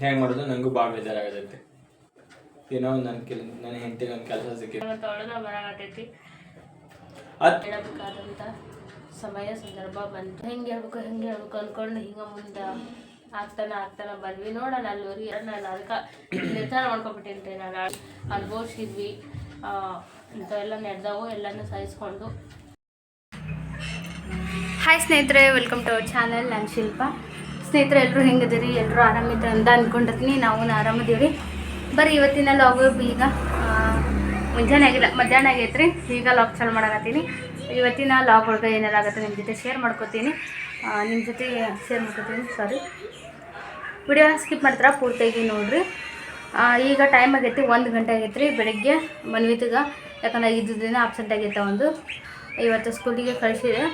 ಹೆಂಗೆ ಮಾಡೋದು ನನಗೂ ಭಾಳ ಬೇಜಾರಾಗತೈತಿ. ಏನೋ ನನ್ನ ಕೆಲ ನನ್ನ ಹೆಂಡತಿಗೆ ಒಂದು ಕೆಲಸ ಸಿಕ್ಕಿದೆ ಅದು ಹೇಳಬೇಕಾದಂಥ ಸಮಯ ಸಂದರ್ಭ ಬಂತು. ಹೆಂಗೆ ಹೇಳ್ಬೇಕು ಹೆಂಗೆ ಹೇಳ್ಬೇಕು ಅನ್ಕೊಂಡು ಹಿಂಗೆ ಮುಂದೆ ಆಗ್ತಾನೆ ಆಗ್ತಾನೆ ಬಂದ್ವಿ. ನೋಡೋಣ ಅಲ್ಲಿವರೆಗೆ ನಾನು ಅದಕ್ಕೆ ನಿರ್ಧಾರ ಮಾಡ್ಕೊಬಿಟ್ಟಿನಿ ನಾನು. ಅನುಭವಿಸಿದ್ವಿ ಇಂಥವೆಲ್ಲ ನಡೆದವು ಎಲ್ಲನೂ ಸಹಿಸ್ಕೊಂಡು. ಹಾಯ್ ಸ್ನೇಹಿತರೆ ವೆಲ್ಕಮ್ ಟು ಅವರ್ ಚಾನಲ್ ನಾನು ಶಿಲ್ಪ. ಸ್ನೇಹಿತರೆ ಎಲ್ಲರೂ ಹೆಂಗದಿರಿ ಎಲ್ಲರೂ ಆರಾಮಿದ್ರೆ ಅಂತ ಅಂದ್ಕೊಂಡಿರ್ತೀನಿ ನಾವು ಆರಾಮದೀವಿ ಬರೀ ಇವತ್ತಿನ ಲಾಗ್ ಈಗ ಮುಂಜಾನೆ ಆಗಿಲ್ಲ. ಮಧ್ಯಾಹ್ನ ಆಗೈತೆ ರೀ ಈಗ ಲಾಗ್ ಚಾಲು ಮಾಡಕತ್ತೀನಿ. ಇವತ್ತಿನ ಲಾಗ್ ಒಳಗೆ ಏನೆಲ್ಲ ಆಗುತ್ತೆ ನಿಮ್ಮ ಜೊತೆ ಶೇರ್ ಮಾಡ್ಕೋತೀನಿ. ನಿಮ್ಮ ಜೊತೆ ಶೇರ್ ಮಾಡ್ಕೋತೀನಿ. ಸಾರಿ ವಿಡಿಯೋ ಸ್ಕಿಪ್ ಮಾಡ್ತೀರಾ? ಪೂರ್ತಿಯಾಗಿ ನೋಡಿರಿ. ಈಗ ಟೈಮ್ ಆಗೈತಿ ಒಂದು ಗಂಟೆ ಆಗೈತೆ ರೀ ಬೆಳಗ್ಗೆ. ಮನ್ವಿತಿಗೆ, ಯಾಕಂದ್ರೆ ಐದು ದಿನ ಆಬ್ಸೆಂಟ್ ಆಗೈತೆ ಒಂದು. ಇವತ್ತು ಸ್ಕೂಲಿಗೆ ಕಳಿಸಿದೆ.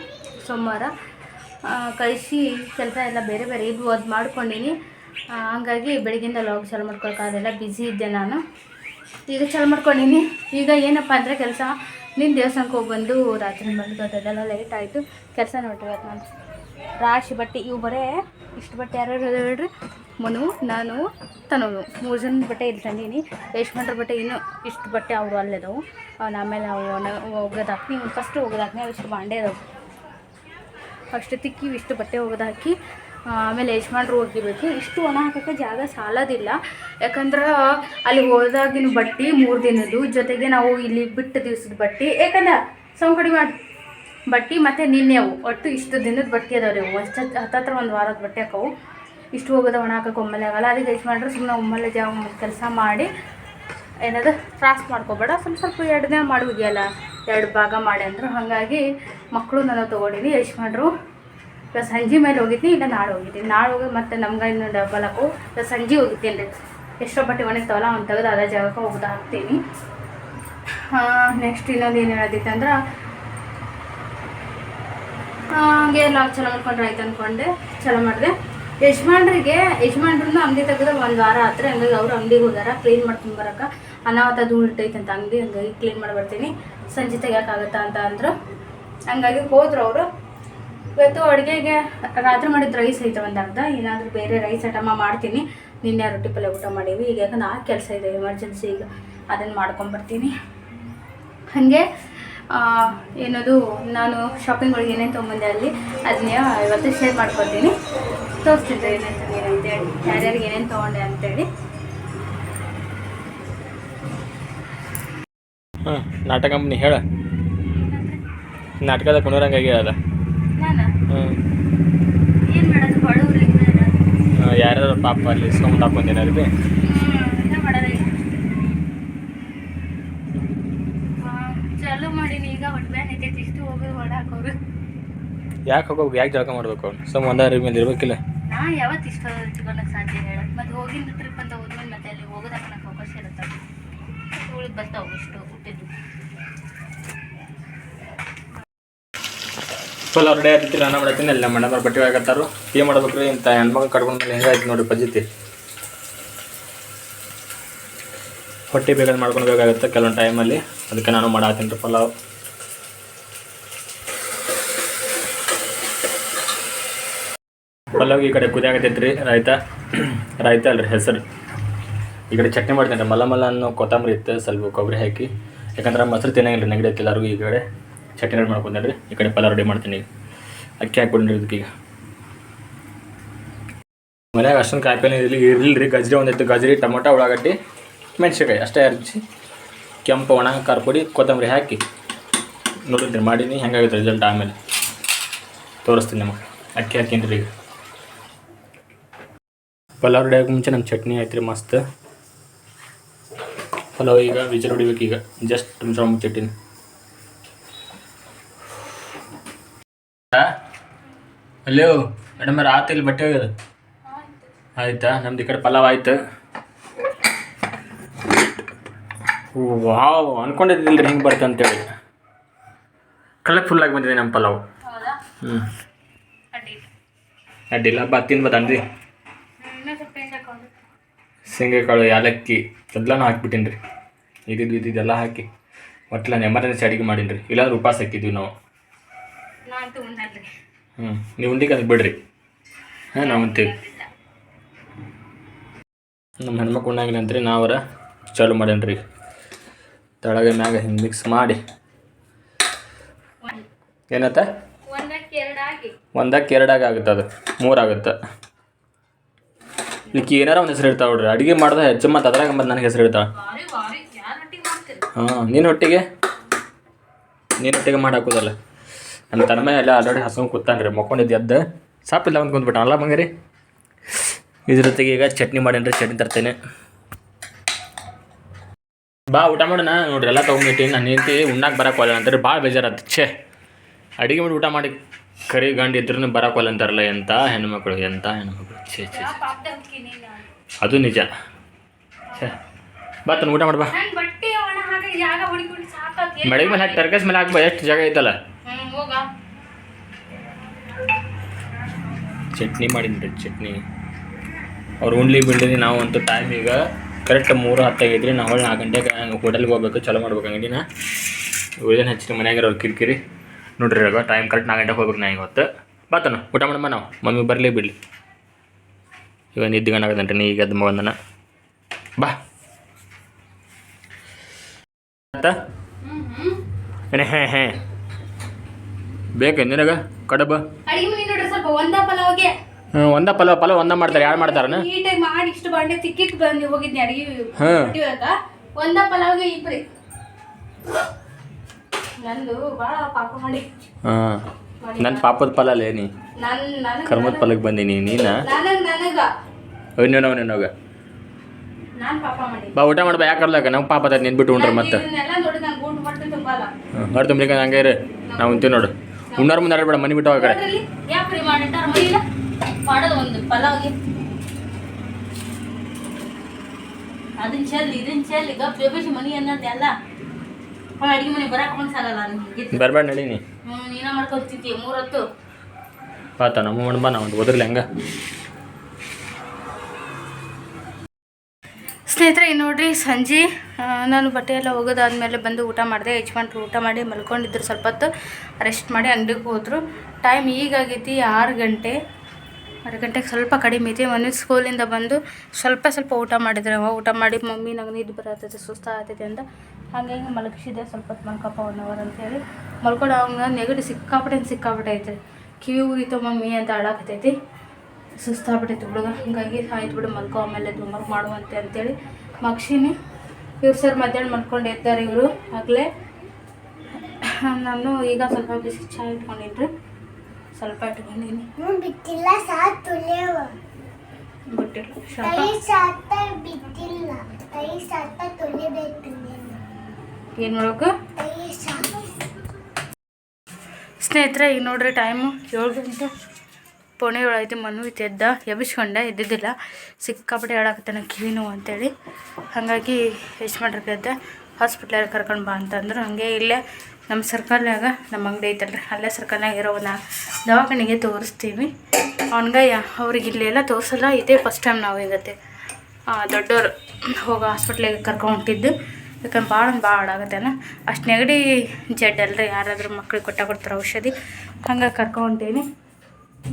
ಸೋಮವಾರ. ಕಳಿಸಿ ಕೆಲಸ ಎಲ್ಲ ಬೇರೆ ಬೇರೆ. ಇದು ಅದು ಮಾಡ್ಕೊಂಡೀನಿ. ಹಂಗಾಗಿ ಬೆಳಗ್ಗಿಂದ ಲಾಗ್ ಚಾಲು ಮಾಡ್ಕೊಳಕ್ಕಾಗಲ್ಲ ಬ್ಯುಸಿ ಇದ್ದೆ ನಾನು. ಈಗ ಚಾಲು ಮಾಡ್ಕೊಂಡೀನಿ. ಈಗ ಏನಪ್ಪ ಅಂದರೆ ಕೆಲಸ. ನಿನ್ನ ದೇವಸ್ಥಾನಕ್ಕೆ ಹೋಗಿ ಬಂದು ರಾತ್ರಿ ಬಂದು ಅದೆಲ್ಲ ಲೇಟ್ ಆಯಿತು. ಕೆಲಸ ನೋಡ್ರಿ ಇವತ್ತು ನಾನು. ರಾಶಿ ಬಟ್ಟೆ ಇವು ಬರೇ ಇಷ್ಟು ಬಟ್ಟೆ ಯಾರ್ಯಾರು ಹೇಳ್ರಿ? ಮನು, ನಾನು, ತನೋನು. ಮೂರು ಜನ ಬಟ್ಟೆ ಇಲ್ಲಿ ತಂದೀನಿ. ಯಶ್ಮಂಟ್ರ ಬಟ್ಟೆ ಇನ್ನೂ ಇಷ್ಟು ಬಟ್ಟೆ ಅವರು ಅಲ್ಲೇದವು ಆಮೇಲೆ ಅವು ಹೋಗೋದಾಕ್ನಿ ಫಸ್ಟ್ ಹೋಗೋದಾಕ್ನಿ ಅವು ಇಷ್ಟು ಬಾಂಡೆ ಅದಾವು ಫಸ್ಟ್ ತಿಕ್ಕಿ ಇಷ್ಟು ಬಟ್ಟೆ ಒಗೆದು ಹಾಕಿ ಆಮೇಲೆ ಯಜಮಾನ್ರು ಒಗಿಬೇಕು. ಇಷ್ಟು ಒಣ ಹಾಕೋಕ್ಕೆ ಜಾಗ ಸಾಲೋದಿಲ್ಲ. ಯಾಕಂದ್ರೆ ಅಲ್ಲಿ ಹೋದಾಗಿನ ಬಟ್ಟೆ ಮೂರು ದಿನದ್ದು. ಜೊತೆಗೆ ನಾವು ಇಲ್ಲಿ ಬಿಟ್ಟು ದಿವ್ಸದ ಬಟ್ಟೆ ಯಾಕಂದ್ರೆ ಸೌಂಡ್ ಕಡಿಮೆ ಮಾಡಿ, ಬಟ್ಟೆ ಮತ್ತು ನಿನ್ನೆ ಅವು. ಒಟ್ಟು ಇಷ್ಟು ದಿನದ ಬಟ್ಟೆ ಅದಾವೆ ಅವು. ಅಷ್ಟು ಹತ್ತತ್ರ ಒಂದು ವಾರದ ಬಟ್ಟೆ ಹಾಕವು. ಇಷ್ಟು ಹೋಗೋದ ಒಣ ಹಾಕೋಕೆ ಒಮ್ಮೆಲೆ ಆಗಲ್ಲ. ಅದಕ್ಕೆ ಯಜಮಾನ್ರು ಸುಮ್ಮನೆ ಒಮ್ಮೆಲೆ ಜಾಗ ಕೆಲಸ ಮಾಡಿ, ಏನದು, ತ್ರಾಸ ಮಾಡ್ಕೋಬೇಡ. ಸ್ವಲ್ಪ ಸ್ವಲ್ಪ ಎರಡು ದಿನ ಮಾಡುವುದಿಯಲ್ಲ ಎರಡು ಭಾಗ ಮಾಡಿ ಅಂದರು. ಹಾಗಾಗಿ ಮಕ್ಕಳು ನಾನು ತೊಗೊಂಡಿನಿ, ಯಜಮಾನ್ರು. ಇವಾಗ ಸಂಜೆ ಮೇಲೆ ಹೋಗಿದ್ನಿ ಇಲ್ಲ ನಾಳೆ ಹೋಗಿದ್ದೀನಿ ನಾಳೆ ಹೋಗಿ ಮತ್ತು ನಮ್ಗೆ ಇನ್ನು ಡಬ್ಬಲ್ ಹಾಕು ಇವಾಗ ಸಂಜೆ ಹೋಗಿದ್ದೀನಿ ರೀ ಎಷ್ಟೋ ಬಟ್ಟೆ ಒಣಗ್ತಾವಲ್ಲ, ಅವ್ನು ತೆಗೆದು ಅದೇ ಜಾಗಕ್ಕೆ ಹೋಗ್ದು ಹಾಕ್ತೀನಿ ನೆಕ್ಸ್ಟ್ ಇನ್ನೊಂದು ಏನು ಹೇಳೋದಿತ್ತು ಅಂದ್ರೆ ಹಂಗೆ ಲಾಗ್ ಚಲೋ ಮಾಡ್ಕೊಂಡ್ರೆ ಆಯ್ತು ಅಂದ್ಕೊಂಡೆ ಚಲೋ ಮಾಡಿದೆ. ಯಜಮಾನ್ರಿಗೆ, ಯಜಮಾನ್ರನ್ನ ಅಂಗಡಿ ತೆಗೆದ್ರೆ ಒಂದು ವಾರ ಹತ್ರ ಹಂಗಾಗಿ ಅವ್ರು ಅಂಗಡಿಗೆ ಹೋದಾರ ಕ್ಲೀನ್ ಮಾಡ್ಕೊಂಡು ಬರೋಕೆ. ಅನಾಹುತ ಧೂಳು ಇಟ್ಟೈತೆ ಅಂತ ಅಂಗಡಿ. ಹಂಗಾಗಿ ಕ್ಲೀನ್ ಮಾಡಿ ಬರ್ತೀನಿ ಸಂಜೆ ತೆಗಿಯೋಕ್ಕಾಗತ್ತಾ ಅಂತ ಅಂದರು. ಹಂಗಾಗಿ ಹೋದ್ರು ಅವರು. ಇವತ್ತು ಅಡುಗೆಗೆ ರಾತ್ರಿ ಮಾಡಿದ ರೈಸ್ ಐತೆ ಒಂದು ಅರ್ಧ, ಏನಾದರೂ ಬೇರೆ ರೈಸ್ ಐಟಮ ಮಾಡ್ತೀನಿ. ನಿನ್ನೆ ರೊಟ್ಟಿ ಪಲ್ಯ ಊಟ ಮಾಡೀವಿ. ಈಗ ಯಾಕಂದ್ರೆ ಆ ಕೆಲಸ ಇದೆ ಎಮರ್ಜೆನ್ಸಿ ಈಗ ಅದನ್ನು ಮಾಡ್ಕೊಂಬರ್ತೀನಿ ಹಾಗೆ ಏನದು, ನಾನು ಶಾಪಿಂಗ್ ಒಳಗೆ ಏನೇನು ತೊಗೊಂಬಂದೆ ಅಲ್ಲಿ ಅದನ್ನ ಇವತ್ತು ಶೇರ್ ಮಾಡ್ಕೊತೀನಿ. ತೋರಿಸ್ತಿದ್ದೆ ಏನೇನು ತಂದೀನಿ ಅಂತೇಳಿ ಯಾರ್ಯಾರಿಗೆ ಏನೇನು ತೊಗೊಂಡೆ ಅಂತೇಳಿ. ಹಾಂ ನಾಟಕ ಕಂಪ್ನಿ ಹೇಳ. ನಾಟಕದ ಕುಣರಂಗಾಗಿ ಅದ ನಾನು? ಯಾರ್ಯಾರ ಪಾಪ ಅಲ್ಲಿ ಸೌಂಡ್ ಹಾಕೊಂಡೇನಾರು ಬಿ ಚಾಲು ಮಾಡೀನಿ ಈಗ ಹೊಟ್ಟೆ ಇಷ್ಟು ಹೋಗೋದು ಹೊಡ ಹಾಕೋರು. ಯಾಕೆ ಹೋಗ್ಬೇಕು ಯಾಕೆ ಜಳಕ ಮಾಡ್ಬೇಕು? ಅವ್ನು ಸುಮ್ಮ ಒಂದಾರ ಮೇಲೆ ಇರ್ಬೇಕಿಲ್ಲ ನಾ ಯಾವತ್ತು ಇಷ್ಟ ಇಟ್ಕೊಳಕ್ ಸಾಧ್ಯ ಹೇಳ. ಮತ್ತೆ ಹೋಗಿನ ಟ್ರಿಪ್ ಅಂತ ಹೋದ್ಮೇಲೆ ಮತ್ತೆ ಅಲ್ಲಿ ಹೋಗೋದಕ್ಕೆ ಅವಕಾಶ ಇರುತ್ತೆ ಉಳಿದು ಬರ್ತಾವೆ ಇಷ್ಟು ಫುಲ್ ಅವ್ರ ಡೇ ನಾನು ಮಾಡತ್ತೀನಿ ಎಲ್ಲ ಮೇಡಮ್ ಅವ್ರು ಬಟ್ಟೆ ಆಗತ್ತಾರು ಏನು ಮಾಡ್ಬೇಕು ರೀ ಇಂಥ ಹೆಣ್ಮಗ ಕಟ್ಕೊಂಡ ಮೇಲೆ ಹೆಂಗಾಯ್ತು ನೋಡಿ ಪದ್ಧತಿ. ಹೊಟ್ಟೆ ಬೇಗ ಮಾಡ್ಕೊಂಡು ಬೇಕಾಗುತ್ತೆ ಕೆಲವೊಂದು ಟೈಮಲ್ಲಿ. ಅದಕ್ಕೆ ನಾನು ಮಾಡತ್ತೀನಿ ರೀ ಪಲಾವ್. ಪಲಾವ್ ಈ ಕಡೆ ಕುದಿಯಾಗತ್ತೈತೆ ರೀ ರಾಯ್ತ. ರಾಯ್ತ ಅಲ್ರಿ ಹೆಸರು. ಈ ಕಡೆ ಚಟ್ನಿ ಮಾಡ್ತೀನಿ ರೀ ಮಲ್ಲ ಮಲ್ಲ ಅನ್ನೋ ಕೊತ್ತಂಬರಿ ಇತ್ತು, ಸ್ವಲ್ಪ ಕೊಬ್ಬರಿ ಹಾಕಿ. ಯಾಕಂದ್ರೆ ಮೊಸರು ತಿನ್ನಂಗಿಲ್ಲ ನೆಗಡಿ ಐತಿ ಎಲ್ಲರಿಗೂ ಈ ಕಡೆ. ಚಟ್ನಿ ರೆಡಿ ಮಾಡ್ಕೊಂಡ್ರೆ ಈ ಕಡೆ ಪಲಾವ್ ರೆಡಿ ಮಾಡ್ತೀನಿ. ಈಗ ಅಕ್ಕಿ ಹಾಕ್ಬಿಡ್ರಿ ಇದಕ್ಕೆ ಈಗ. ಮನ್ಯಾಗ ಅಷ್ಟೊಂದು ಕಾಯಿಪಲ್ಲೆ ಇರಲಿ ಇರಲಿಲ್ಲ ರೀ ಗಜ್ರಿ ಒಂದಿತ್ತು ಗಜ್ರಿ ಟೊಮೊಟೊ, ಉಳ್ಳಾಗಡ್ಡಿ, ಮೆಣಸಿನ್ಕಾಯಿ ಅಷ್ಟೇ ಅರ್ಜಿ. ಕೆಂಪು ಒಣ ಖಾರ ಪುಡಿ ಕೊತ್ತಂಬರಿ ಹಾಕಿ ನೋಡಿದ್ರಿ, ಮಾಡೀನಿ. ಹೆಂಗಾಗುತ್ತೆ ರಿಸಲ್ಟ್ ಆಮೇಲೆ. ತೋರಿಸ್ತೀನಿ ನಿಮಗೆ. ಅಕ್ಕಿ ಹಾಕಿನ್ರಿ ಈಗ. ಪಲಾವ್ ರೆಡಿ ಆಗೋಕೆ ಮುಂಚೆ ನಮ್ಮ ಚಟ್ನಿ ಆಯ್ತು ರೀ ಮಸ್ತ್. ಪಲಾವ್ ಈಗ, ವಿಜಲ್ ಹೊಡಿಬೇಕು ಈಗ. ಜಸ್ಟ್ ತುಂಬ ಅಲ್ಲೋ ಮೇಡಮ್ ಆತ ಇಲ್ಲಿ ಬಟ್ಟೆ ಹೋಗ್ಯದ ಆಯ್ತಾ? ನಮ್ದು ಈ ಕಡೆ ಪಲಾವ್ ಆಯ್ತು. ವಾವ್ ಅನ್ಕೊಂಡಿದ್ದಿಲ್ಲ ರೀ ಹಿಂಗೆ ಬರುತ್ತೆ ಅಂತೇಳಿ. ಕಲರ್ಫುಲ್ ಆಗಿ ಬಂದಿದೆ ನಮ್ಮ ಪಲಾವ್. ಹ್ಞೂ ಅಡ್ಡಿ ಅಡ್ಡಿಲ್ಲ. ಏನು ಹಾಕೊಂಡು ಶೇಂಗಾಕಾಳು ಏಲಕ್ಕಿ ಎಲ್ಲನೂ ಹಾಕ್ಬಿಟ್ಟಿನಿ ರೀ ಇದಿದ್ದು ಹಾಕಿ. ಒಟ್ಲ ಎಮರ್ಜೆನ್ಸಿ ಅಡುಗೆ ಮಾಡೀನಿ ರೀ ಇಲ್ಲಾಂದ್ರೆ ಉಪವಾಸ ಹಾಕಿದ್ವಿ ನಾವು. ಹ್ಞೂ ನೀವು ಉಂಡಿಗೆ ಅದು ಬಿಡ್ರಿ. ಹಾಂ ನಾವು ಅಂತೀವಿ ನಮ್ಮ ಹೆಣ್ಮಕ್ಳು ಉಣ್ಣಾಗಿಲ್ಲ ಅಂತ್ರಿ ನಾವರ ಚಾಲು ಮಾಡೇನ್ರಿ ತಳಗ ಮ್ಯಾಗ ಹಿಂಗೆ ಮಿಕ್ಸ್ ಮಾಡಿ. ಏನತ್ತ? ಒಂದಕ್ಕೆ ಎರಡಾಗಿ. ಆಗುತ್ತೆ ಅದು. ಮೂರಾಗುತ್ತೆ ಇದಕ್ಕೆ ಏನಾರ ಒಂದು ಹೆಸರು ಇರ್ತಾವೆ ನೋಡ್ರಿ. ಅಡುಗೆ ಮಾಡ್ದೆ ಹೆಚ್ಚು ಮತ್ತು ಅದ್ರಾಗ ಮತ್ತು ನನಗೆ ಹೆಸರು ಇರ್ತಾವೆ. ಹಾಂ ನಿನ್ನ ಹೊಟ್ಟಿಗೆ ನೀನು ಹೊಟ್ಟಿಗೆ ಮಾಡಿ ನಮ್ಮ ತನ್ಮೆ ಎಲ್ಲ ಆಲ್ರೆಡಿ ಹಸ್ಕೊಂಡು ರೀ ಮಕ್ಕೊಂಡಿದ್ದು ಎದ್ದು. ಸಾಪಿಲ್ಲ ಅಂತ ಕುಂತ್ಬಿಟ್ಟ. ಅಲ್ಲ ಬಂಗಾರಿ ಇದ್ರ ಜೊತೆಗೆ ಈಗ ಚಟ್ನಿ ಮಾಡೇನ್ರಿ ಚಟ್ನಿ ತರ್ತೇನೆ. ಬಾ ಊಟ ಮಾಡೋಣ. ನೋಡ್ರಿ ಎಲ್ಲ ತೊಗೊಂಡ್ಬಿಟ್ಟು ನಾನು ಹೆಂಡತಿ ಉಣ್ಣಾಕೆ ಬರಕ್ಕೆ ಅಂತಾರೆ. ಭಾಳ ಬೇಜಾರತ್ತೆ ಛೇ ಅಡುಗೆ ಮಾಡಿ ಊಟ ಮಾಡಿ ಕರಿ ಗಂಡು ಇದ್ರೂ ಬರಕ್ಕೆ ಅಂತಾರಲ್ಲ ಎಂಥ ಹೆಣ್ಮಕ್ಳು ಎಂಥ ಹೆಣ್ಮಕ್ಳು. ಛೇ ಛೇ ಅದು ನಿಜ. ಛೇ ಬಾ ಊಟ ಮಾಡಿ ಬಾ. ಮೇಲೆ ಹಾಕಿ ಟರ್ಕಸ್ ಮೇಲೆ ಹಾಕ್ಬಾ. ಎಷ್ಟು ಜಾಗ ಐತಲ್ಲ. ಚಟ್ನಿ ರೀ ಚಟ್ನಿ. ಅವ್ರು ಉಣ್ಲಿ ಬಿಡ್ರಿ ನಾವು ಅಂತೂ ಟೈಮ್ ಈಗ ಕರೆಕ್ಟ್ ಮೂರು ಹತ್ತಾಗೈತ್ರಿ ನಾವು ಹೊಳ್ಳಿ ನಾಲ್ಕು ಗಂಟೆಗೆ ಹೋಟೆಲ್ಗೆ ಹೋಗ್ಬೇಕು ಚಲೋ ಮಾಡ್ಬೇಕು ಅಂಗಡಿನ. ಉಳಿದೇನು ಹಚ್ಚಿನ ಮನ್ಯಾಗ ಅವ್ರು ಕಿರಿಕಿರಿ. ನೋಡ್ರಿ ಇವಾಗ ಟೈಮ್ ಕರೆಕ್ಟ್ ನಾಲ್ಕು ಗಂಟೆಗೆ ಹೋಗ್ಬೇಕು ನಾ ಇವತ್ತು ಬಾತನ ಊಟ ಮಾಡಮ್ಮ ನಾವು. ಮಮ್ಮಿ ಬರಲಿ ಬಿಡಲಿ. ಇವಾಗ ನೀ ಈಗ ಅದು ಬಂದನ ಬಾ. ಏನೇ ಹೇ ಹೇ. ಬೇಕು ನಿನಗ? ಕಡಬ ಅಡಿಗೆ ಮನೆ ನೋಡ್ರಿ ಸ್ವಲ್ಪ ಒಂದ ಪಲಾವ್ಗೆ ಹ್ಞೂ ಒಂದ ಪಲಾವ್ ಪಲಾವ್ ಒಂದ ಮಾಡ್ತಾರೆ. ಯಾರು ಮಾಡ್ತಾರನ ನೀಟಾಗಿ ಮಾಡಿ ಇಷ್ಟು ಬಾಂಡೆ ತಿಕ್ಕಿಕ್ ಬಂದು ಹೋಗಿದ್ನಿ ಅಡಿಗೆ ಹಾಂ ಹೊಡಿವಾಗ ಒಂದ ಪಲಾವ್ಗೆ ಇಬ್ರಿ. ನಂದು ಭಾಳ ಪಾಪ ಮಾಡಿ. ಹಾಂ. ನನ್ನ ಪಾಪದ ಫಲ ಅಲ್ಲೇ ನೀ. ನನ್ ನನಗ. ಕರ್ಮದ ಫಲಕ್ಕೆ ಬಂದೀನಿ ನೀನಾ? ನನಗ ನನಗ. ಇನ್ನೇನೋ ನೀನೋಗ ನಾನ್ ಪಾಪ ಮಾಡಿ. ಬಾ ಊಟ ಮಾಡ್ಬಾ ಯಾಕೆ ಕರ್ಲಾಕ ನಮ್ಮ ಪಾಪ ಅದ ನಿಂತ್ಬಿಟ್ಟು ಉಂಡ್ರೆ ಮತ್ತೆ. ಇದನ್ನೆಲ್ಲ ನೋಡಿ ನಾನು ಗೂಂಡು ಹೊಟ್ಟೆ ತುಂಬಲ್ಲ ಹೊರ ತುಂಬ್ಲಿಕ್ಕೆ ಹಂಗೆ ಇರು. ನಾವು ಉಂತೀವಿ ನೋಡು. ಉಣ್ಣಾರ ಮುಂದೆ ಬೇಡ ಮನೆ ಬಿಟ್ಟು ಹೋಗಿ ಕಡೆ ಮಾಡೋದು ಒಂದು ಪಲಾವ್ಗೆ. ಅದನ್ನ ಚೆಲ್ಲಿ ಇದನ್ನ ಚೆಲ್ಲಿ ಗಪ್ ಜೋಬೇಸಿ ಮನಿ ಅನ್ನೋದು ಅಲ್ಲ. ಅಡಿಗೆ ಮನೆ ಬರಕ್ ಮನ್ಸಾಗಲ್ಲ ನನಗೆ ಬರ್ಬೇಡ ನಡಿ ನೀ. ನೀನ ಮಾಡ್ಕೊತಿದ್ದಿ ಮೂರೊತ್ತು. ಪಾತ ನಮ್ಮ ಬಾ ನಾವು ಓದ್ರಲಿ ಹಂಗ. ಸ್ನೇಹಿತರೆ ನೋಡ್ರಿ ಸಂಜೆ ನಾನು ಬಟ್ಟೆ ಎಲ್ಲ ಒಗೆದಾದ್ಮೇಲೆ ಬಂದು ಊಟ ಮಾಡಿದೆ. ಯಜಮಾನ್ರು ಊಟ ಮಾಡಿ ಮಲ್ಕೊಂಡಿದ್ರು ಸ್ವಲ್ಪ ಹೊತ್ತು ರೆಸ್ಟ್ ಮಾಡಿ ಅಂಗಡಿಗೆ ಹೋದರು. ಟೈಮ್ ಈಗಾಗೈತಿ ಆರು ಗಂಟೆ. ಆರು ಗಂಟೆಗೆ ಸ್ವಲ್ಪ ಕಡಿಮೆ ಐತಿ. ಮನೆ ಸ್ಕೂಲಿಂದ ಬಂದು ಸ್ವಲ್ಪ ಸ್ವಲ್ಪ ಊಟ ಮಾಡಿದ್ರೆ. ಅವ ಊಟ ಮಾಡಿ, ಮಮ್ಮಿ, ನಂಗೆ ನಿದ್ದು ಬರತ್ತೈತೆ ಸುಸ್ತ ಆಗ್ತೈತೆ ಅಂತ ಹಾಗಾಗಿ ಮಲಗಿಸಿದೆ ಸ್ವಲ್ಪ ಹೊತ್ತು ಮಲ್ಕಪ್ಪ ಒನ್ ಅವರ್ ಅಂತೇಳಿ. ಮಲ್ಕೊಂಡು ಅವಾಗ ನೆಗಡಿ ಸಿಕ್ಕಾಪಟ್ಟೆ ಸಿಕ್ಕಾಪಟ್ಟೆ ಐತೆ. ಕಿವಿ ಉರಿತು, ಮಮ್ಮಿ ಅಂತ ಅಳಾಕತೈತಿ. ಸುಸ್ತಾಗ್ಬಿಟ್ಟೈತಿ ಹುಡುಗ. ಹಂಗಾಗಿ ಆಯ್ತು ಬಿಡು ಮಲ್ಕೊ ಆಮೇಲೆ ಹೋಮ್ವರ್ಕ್ ಮಾಡುವಂತೆ ಅಂತೇಳಿ ಮಗ್ಸಿನಿ ಇವ್ರು ಸರ್ ಮಧ್ಯಾಹ್ನ ಮಲ್ಕೊಂಡು ಎದ್ದಾರೆ ಇವರು. ಆಗಲೇ ನಾನು ಈಗ ಸ್ವಲ್ಪ ಬಿಸಿ ಚಹಾ ಇಟ್ಕೊಂಡಿದ್ರಿ ಸ್ವಲ್ಪ ಇಟ್ಕೊಂಡಿನಿ. ಬಿಟ್ಟಿಲ್ಲ ಏನು ಸ್ನೇಹಿತರೆ ಈಗ ನೋಡ್ರಿ ಟೈಮು ಏಳು ಗಂಟೆ. ಪೋಣೆ ಏಳು ಮನು ಇದ್ದ ಎಬ್ಬಿಸ್ಕೊಂಡೆ ಇದ್ದಿದ್ದಿಲ್ಲ ಸಿಕ್ಕಾಪಟ್ಟೆ ಹೇಳಾಕತ್ತಾನ ಕಿವಿ ನೋವು ಅಂತೇಳಿ. ಹಾಗಾಗಿ ಎಷ್ಟು ಮಾಡಿರ್ಕೈತೆ ಹಾಸ್ಪಿಟ್ಲಿಗೆ ಕರ್ಕೊಂಡು ಬಾ ಅಂತಂದ್ರು. ಹಾಗೆ ಇಲ್ಲೇ ನಮ್ಮ ಸರ್ಕಲ್ನಾಗ ನಮ್ಮ ಅಂಗಡಿ ಐತಲ್ರಿ. ಅಲ್ಲೇ ಸರ್ಕಲ್ನಾಗ ಇರೋ ನಾ ದವಾಖಾನೆಗೆ ತೋರಿಸ್ತೀವಿ. ಅವನ್ಗೆ ಅವ್ರಿಗೆ ಇಲ್ಲೆಲ್ಲ ತೋರಿಸಲ್ಲ, ಇದೇ ಫಸ್ಟ್ ಟೈಮ್ ನಾವು ಹಿಂಗತ್ತೆ ದೊಡ್ಡವರು ಹೋಗೋ ಹಾಸ್ಪಿಟ್ಲಿಗೆ ಕರ್ಕೊಂಡು ಹೊಂಟಿದ್ದು ಯಾಕಂದ್ರೆ ಭಾಳ ಭಾಳ ಆಡಾಗತ್ತೇನ ಅಷ್ಟು ನೆಗಡಿ ಜಡ್ ಅಲ್ರಿ ಯಾರಾದರೂ ಮಕ್ಳಿಗೆ ಕೊಟ್ಟ ಕೊಡ್ತಾರೆ ಔಷಧಿ. ಹಂಗೆ ಕರ್ಕೊಂಡೀನಿ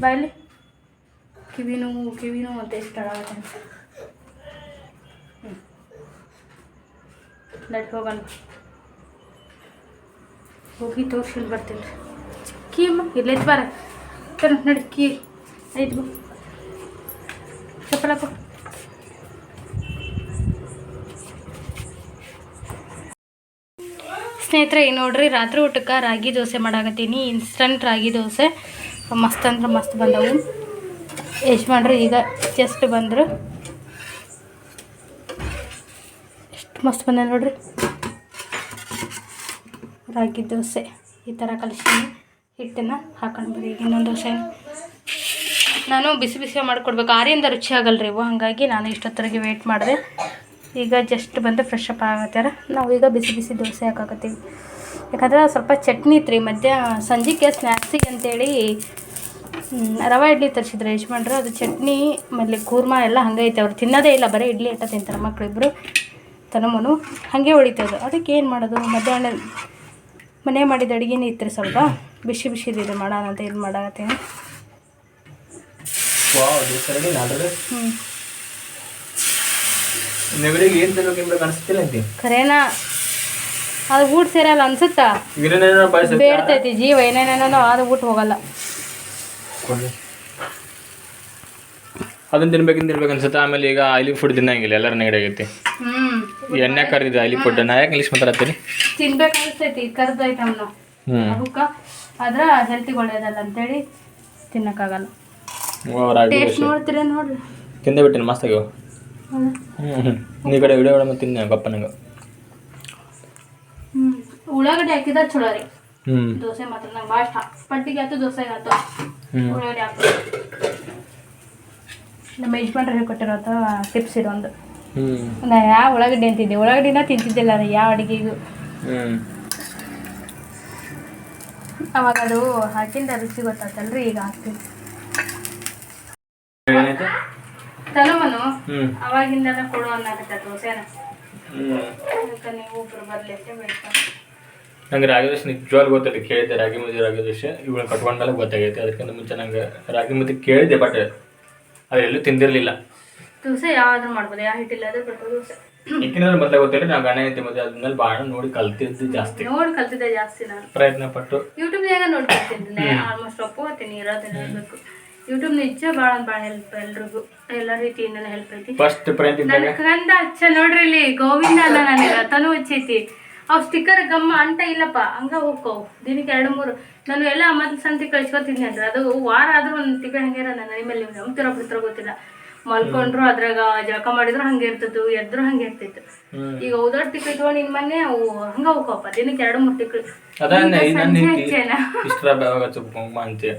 ಬಾಯಲ್ಲಿ ಕಿವಿ ನೋವು ಕಿವಿ ನೋವು ಅಂತ ಎಷ್ಟು ಆಡಾಗತ್ತೆ ಅಂತ. ನಟ್ ಹೋಗೋಣ ಹೋಗಿ ತೋರ್ಸ್ಕೊಂಡು ಬರ್ತೀನಿ. ರೀ ಅಮ್ಮ ಇಲ್ಲೇ ಬಾರ. ಸರ್ ನಡಿ, ಕೀ. ಐದು. ಬಾ ಚಪ್ಪಲ ಸ್ನೇಹಿತರೆ ನೋಡ್ರಿ, ರಾತ್ರಿ ಊಟಕ್ಕೆ ರಾಗಿ ದೋಸೆ ಮಾಡಾಕತ್ತೀನಿ. ಇನ್ಸ್ಟಂಟ್ ರಾಗಿ ದೋಸೆ. ಮಸ್ತ್ ಅಂದ್ರೆ ಮಸ್ತ್ ಬಂದವು. ಯಜಮಾನ್ರು ಈಗ ಜಸ್ಟ್ ಬಂದರು. ಎಷ್ಟು ಮಸ್ತ್ ಬಂದ ನೋಡ್ರಿ. ರಾಗಿ ದೋಸೆ, ಈ ಥರ ಕಲಿಸ್ತೀನಿ ಹಿಟ್ಟನ್ನು ಹಾಕೊಂಡು ಈಗ ಇನ್ನೊಂದು ದೋಸೆ. ನಾನು ಬಿಸಿ ಬಿಸಿ ಮಾಡಿಕೊಡ್ಬೇಕು. ಆರಿಂದ ರುಚಿ ಆಗಲ್ರಿ ಇವು ಹಾಗಾಗಿ ನಾನು ಇಷ್ಟೊತ್ತರಿಗೆ ವೆಯ್ಟ್ ಮಾಡಿದೆ. ಈಗ ಜಸ್ಟ್ ಬಂದು ಫ್ರೆಶ್ ಅಪ್ ಆಗತ್ತಾರ ನಾವು ಈಗ ಬಿಸಿ ಬಿಸಿ ದೋಸೆ ಹಾಕಾಕತ್ತೀವಿ. ಯಾಕಂದ್ರೆ ಸ್ವಲ್ಪ ಚಟ್ನಿ ಇತ್ತು ರೀ ಮಧ್ಯ ಸಂಜೆಗೆ ಸ್ನ್ಯಾಕ್ಸಿಗೆ ಅಂತೇಳಿ ರವೆ ಇಡ್ಲಿ ತರಿಸಿದ್ರು ಯಜಮಾನ್ರು ಅದು ಚಟ್ನಿ ಆಮೇಲೆ ಕೂರ್ಮ ಎಲ್ಲ ಹಂಗೆ ಐತೆ. ಅವ್ರು ತಿನ್ನೋದೇ ಇಲ್ಲ ಬರೀ ಇಡ್ಲಿ ಇಟ್ಟ ತಿಂತಾರೆ ಮಕ್ಕಳಿಬ್ರು ತನಮನು ಹಾಗೆ ಉಳಿತದು. ಅದಕ್ಕೆ ಏನು ಮಾಡೋದು? ಮಧ್ಯಾಹ್ನ ಮನೆ ಮಾಡಿದ ಅಡುಗೆನೇ ಇತ್ತು ರೀ ಸ್ವಲ್ಪ. ಬಿಸಿ ಬಿಸಿದಿದೆ ಮಾಡೋಣ ಅಂತ ಇದು ಮಾಡಾಕತ್ತೀನಿ. ಅಂತಿ? ಖರೇನಾ ಅದು ಊಟ ಸೇರಲ್ಲ ಅನ್ಸುತ್ತಾ? ಬೇಡ್ತೈತಿ ಜೀವ ಏನೇನೇನೋ ಅದು ಊಟ ಹೋಗಲ್ಲ. ಅದನ್ನ ತಿನ್ಬೇಕಿಂದ ತಿನ್ಬೇಕು ಅನ್ಸುತ್ತೆ ಆಮೇಲೆ ಈಗ ಆಯಿಲಿ ಫುಡ್ ತಿನ್ನಂಗಿಲ್ಲ ಎಲ್ಲರ ನೆಗಡಿ ಆಗೈತಿ. ಹ್ಮ್. ಎಣ್ಣೆ ಕರಿದ ಆಯಿಲಿ ಫುಡ್ ನಾ ಯಾಕೆ ಇಂಗ್ಲೀಷ್ ಮಾತಾಡತ್ತೀನಿ ತಿನ್ಬೇಕು ಅನಿಸ್ತೈತಿ ಕರ್ದ ಐಟಮ್ ನಾವು ಹ್ಞೂ ಅದಕ್ಕೆ ಆದ್ರ ಹೆಲ್ತಿಗೆ ಒಳ್ಳೇದಲ್ಲ ಅಂತೇಳಿ ತಿನ್ನಕ್ಕಾಗಲ್ಲ. ಟೇಸ್ಟ್ ನೋಡ್ತೀರ ನೋಡ್ರಿ. ತಿಂದೇ ಬಿಟ್ಟಿನಿ ಮಸ್ತ್ ಆಗ್ಯಾವ ಹ್ಞೂ ನೀ ಕಡೆ ವಿಡಿಯೋ ಮತ್ತೆ ತಿನ್ನ ಗಪ್ಪ ನಂಗೆ. ಉಳ್ಳಾಗಡ್ಡೆ ಹಾಕಿದ್ರೆ ಚಲೋ ರೀ. ದೋಸೆ ಮಾತ್ರ ನಂಗೆ ಭಾಳ ಇಷ್ಟ. ಪಟ್ಟಿಗೆ ಆಯ್ತು ದೋಸೆಗೆ ಆಯ್ತು. ನಮ್ಮ ಯಜಮಾನ್ರು ಹೇಳ್ಕೊಟ್ಟಿರೋದು ಟಿಪ್ಸ್ ಇದೊಂದು ನಾ ಯಾವ ಉಳ್ಳಾಗಡ್ಡಿ ಅಂತಿದ್ದೆ. ಉಳ್ಳಾಗಡ್ಡಿನ ತಿಂತಿದ್ದಿಲ್ಲ ನಾನು ಯಾವ ಅಡುಗೆಗೂ. ಅವಾಗ ಅದು ಹಾಕಿಂದ ರುಚಿ ಗೊತ್ತಾತಲ್ರಿ ಈಗ ಹಾಕ್ತೀವಿ ತಲಮನು ಅವಾಗಿಂದನ ಕೊಡು ಅನ್ನಕತ್ತ ದೋಸೆನ. ಅದಕ್ಕೆ ನೀವು ಒಬ್ರು ಬರ್ಲಿ ಅಂತ ಬೇಡ್ತಾರೆ ನಂಗೆ ರಾಗಿ ದೋಸೆ ನಿಜವಾಗ್ಲೂ ಗೊತ್ತೈತೆ ಕೇಳಿದ್ದೆ ರಾಗಿ ಮುದ್ದೆ ರಾಗಿ ದೋಸೆ ಇವಳು ಕಟ್ಕೊಂಡ್ಮೇಲೆ ಗೊತ್ತಾಗೈತೆ. ಅದಕ್ಕಿಂತ ಮುಂಚೆ ನಂಗೆ ರಾಗಿ ಮುದ್ದೆ ಕೇಳಿದ್ದೆ ಬಟ್ ಅದೆಲ್ಲೂ ತಿಂದಿರಲಿಲ್ಲ. ದೋಸೆ ಯಾವ್ದು ಮಾಡ್ಬೋದು ಯಾವ ಹಿಟ್ಟಿಲ್ಲ ಅದ್ರ ಬಿಟ್ಟು ದೋಸೆ. ಈಗಿನ ಮೊದಲೇ ಗೊತ್ತಿಲ್ಲ ನಾವು ಗಣ ಐತಿ ಮತ್ತೆ ಅದ್ಮೇಲೆ ಬಾಣ ನೋಡಿ ಕಲ್ತಿದ್ದು ಜಾಸ್ತಿ. ನೋಡಿ ಕಲ್ತಿದ್ದೆ ಜಾಸ್ತಿ ನಾನು. ಪ್ರಯತ್ನ ಪಟ್ಟು. ಯೂಟ್ಯೂಬ್ನಾಗ ನೋಡಿ ಕಲ್ತಿದ್ದೆ ಆಲ್ಮೋಸ್ಟ್ ಒಪ್ಕೋತೀನಿ ಇರೋದನ್ನ ಹೇಳ್ಬೇಕು ಯೂಟ್ಯೂಬ್ ನಿಜ ಭಾಳ ಭಾಳ ಹೆಲ್ಪ್ ಎಲ್ರಿಗೂ ಎಲ್ಲ ರೀತಿಯಿಂದ ಹೆಲ್ಪ್ ಐತಿ. ಫಸ್ಟ್ ಪ್ರಯತ್ನ ನನ್ನ ಕಂದ ಅಚ್ಚ ನೋಡ್ರಿ ಇಲ್ಲಿ ಗೋವಿಂದ ಅಲ್ಲ ನನಗೆ ತನು ಹಚ್ಚೈತಿ ಅವ್ ಸ್ಟಿಕ್ಕರ್ ಗಮ್ಮ ಅಂಟ ಇಲ್ಲಪ್ಪ ಹಂಗ ಹೋಗ್ಕೋ. ದಿನಕ್ಕೆ ಎರಡು ಮೂರು. ನಾನು ಎಲ್ಲ ಮೊದ್ಲು ಸಂತಿ ಕಳ್ಸ್ಕೊತಿದ್ನಿ ಅಂದ್ರೆ ಅದು ವಾರ ಆದ್ರೂ ಒಂದು ತಿಂಗಳು ಹಂಗೆ ನನ್ನ ಮೇಲೆ ನೀವು ನಂಬ್ತಿರೋ ಬಿಡ್ತಿರೋ ಗೊತ್ತಿಲ್ಲ. ಮಲ್ಕೊಂಡ್ರು ಅದ್ರಾಗ ಜಳಕ ಮಾಡಿದ್ರು ಹಂಗೆ ಇರ್ತಿತ್ತು ಎದ್ರು ಹಂಗೆ ಇರ್ತಿತ್ತು. ಈಗ ಉದರ್ ಟಿಕ್ ಇಟ್ಕೊಂಡು ನಿನ್ ಮೊನ್ನೆ ಅವು ಹಂಗ ಹೋಗ್ಕೋಪ್ಪ. ದಿನಕ್ಕೆ ಎರಡು ಮೂರು ಅಂತೆ.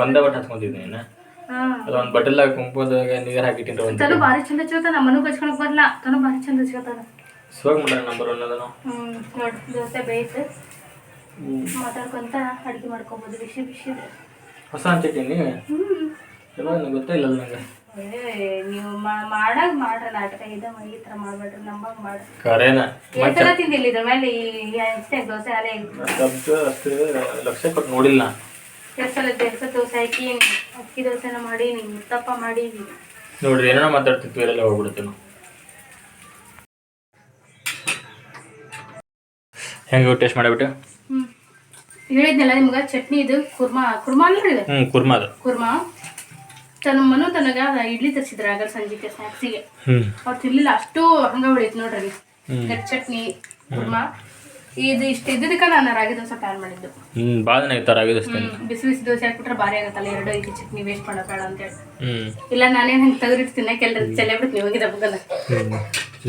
ಒಂದ ಬಟ್ ಹಚ್ಕೊಂಡಿದ್ದೀನಿ ನಾ ಹಾ. ಅದು ಒಂದು ಬಟಲ್ದಾಗ ಕುಂಕುಮದಾಗ ನೀರು ಹಾಕಿಟ್ಟಿನ್ರಿ ಒಂದು ತನು ಭಾರಿ ಚಂದ ಚೋತಾನ ಮನು ಮನಗ್ ಬರ್ಲಾ. ತನು ಭಾರಿ ಚಂದ ಹಚ್ಕೋತಾನ ಸೋಗ್ ಮಾಡ್ರಿ ನಂಬರ್ ಒನ್ ಅದನ್ನು ಹ್ಮ್ ನೋಡಿ ದೋಸೆ ಮಾತಾಡ್ಕೊಂತ ಅಡುಗೆ ಮಾಡ್ಕೊಬೋದು ಬಿಸಿ ಬಿಸಿ ಹೊಸ ಅಂತಿದ್ದೀನಿ ಹ್ಮ್. ಯಾವಾಗ ನಂಗೆ ಗೊತ್ತೇ ಇಲ್ಲ ನಂಗೆ. ನೀವು ಮಾಡಾಗ ಮಾಡ್ರಿ ನಾಟಕ ಇದ ಈ ಮಾಡ್ಬೇಡ್ರಿ ನಮ್ಮಗೆ ಮಾಡ್ರಿ. ಕರೇನ ಎಷ್ಟು ತಿಂದಿಲ್ಲ ಇದ್ರ ಮೇಲೆ ಈ ದೋಸೆ ಅಲೆ ಅಷ್ಟು ಲಕ್ಷ ಕೊಟ್ಟು ನೋಡಿಲ್ಲ. ದೋಸೆ ಹಾಕಿ ಅಕ್ಕಿ ದೋಸೆನ ಮಾಡಿ ನೀವು ಮಾಡಿ. ನೋಡ್ರಿ ಏನೋ ಮಾತಾಡ್ತಿದ್ವಿ ಎಲ್ಲ ನಾವು ಹೆಂಗೆ ಟೇಸ್ಟ್ ಮಾಡಿಬಿಟ್ಟು? ಹೇಳಿದ್ನಲ್ಲ ನಿಮ್ಗೆ ಚಟ್ನಿ ಇದು ಕುರ್ಮಾ ಕುರ್ಮಾ ಅಲ್ಲ ಇದು ಹ್ಞೂ ಕುರ್ಮಾ ಅದು. ಕುರ್ಮಾ? ತನ್ನ ಮನು ತನಗ ಇಡ್ಲಿ ತರಿಸಿದ್ರ ಆಗ ಸಂಜೆಗೆ ಸ್ನ್ಯಾಕ್ಸಿಗೆ ಅವ್ರು ತಿರ್ಲಿಲ್ಲ ಅಷ್ಟು ಹಂಗ ಉಳಿತು ನೋಡ್ರಿ. ಚಟ್ನಿ ಕುರ್ಮಾ. ಇದು ಇಷ್ಟ ಇದ್ದದಕ್ಕೆ ನಾನು ರಾಗಿ ದೋಸೆ ಪ್ಯಾನ್ ಮಾಡಿದ್ದು. ಹ್ಞೂ ಭಾಳ ರಾಗಿ ದೋಸೆ ಹ್ಮ್. ಬಿಸಿ ಬಿಸಿ ದೋಸೆ ಹಾಕ್ಬಿಟ್ರೆ ಭಾರಿ ಆಗತ್ತಲ್ಲ ಎರಡು ಐದು ಚಟ್ನಿ ವೇಸ್ಟ್ ಮಾಡೋಬೇಡ ಅಂತೇಳಿ ಹೇಳಿ. ಇಲ್ಲ ನಾನೇನು ಹಂಗೆ ಇಟ್ ತಿನ್ನಕ್ಕೆ ಎಲ್ಲರೂ ಚೆಲ್ಲೆ ಬಿಡ್ತೀನಿ ಹೋಗಿದ್ದ ಬುಗಲ್ಲ ಹ್ಞೂ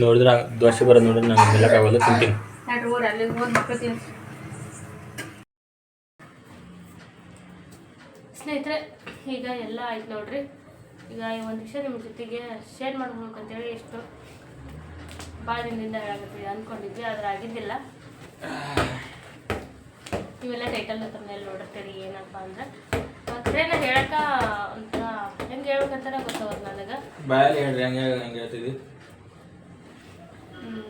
ನೋಡಿದ್ರೆ ದೋಸೆ ಬರೋದು ನೋಡಿದ್ರೆ ನಾನು ನಿಲ್ಲಕ್ಕಾಗಲ್ಲ ತಿಂತೀನಿ. ನಾಡ್ರಿ ಊರು ಅಲ್ಲಿ ಹೋಗಿ ಮಕ್ಕಳು ತಿನ್ ಸ್ನೇಹಿತರೆ ಈಗ ಎಲ್ಲ ಆಯ್ತು ನೋಡ್ರಿ. ಈಗ ಈ ಒಂದು ವಿಷಯ ನಿಮ್ಮ ಜೊತೆಗೆ ಶೇರ್ ಮಾಡ್ಬೇಕಂತೇಳಿ ಎಷ್ಟು ಭಾಳ ದಿನದಿಂದ ಹೇಳಾಕತ್ತೀವಿ ಅಂದ್ಕೊಂಡಿದ್ವಿ ಆದ್ರೆ ಆಗಿದ್ದಿಲ್ಲ. ಇವೆಲ್ಲ ಟೈಟಲ್ ತಮ್ಮನೆಲ್ಲ ನೋಡಿರ್ತೀರಿ ಏನಪ್ಪ ಅಂದ್ರೆ. ಮತ್ತೆ ನಾ ಹೇಳಕ್ಕ ಒಂಥರ ಹೆಂಗೆ ಹೇಳ್ಬೇಕಂತಾನೆ ಗೊತ್ತಾಗೋದು ನನಗೆ. ಬಾಯಲ್ಲಿ ಹೇಳ್ರಿ ಹೆಂಗೆ ಹೆಂಗೆ ಹೇಳ್ತಿದ್ವಿ ಹ್ಮ್.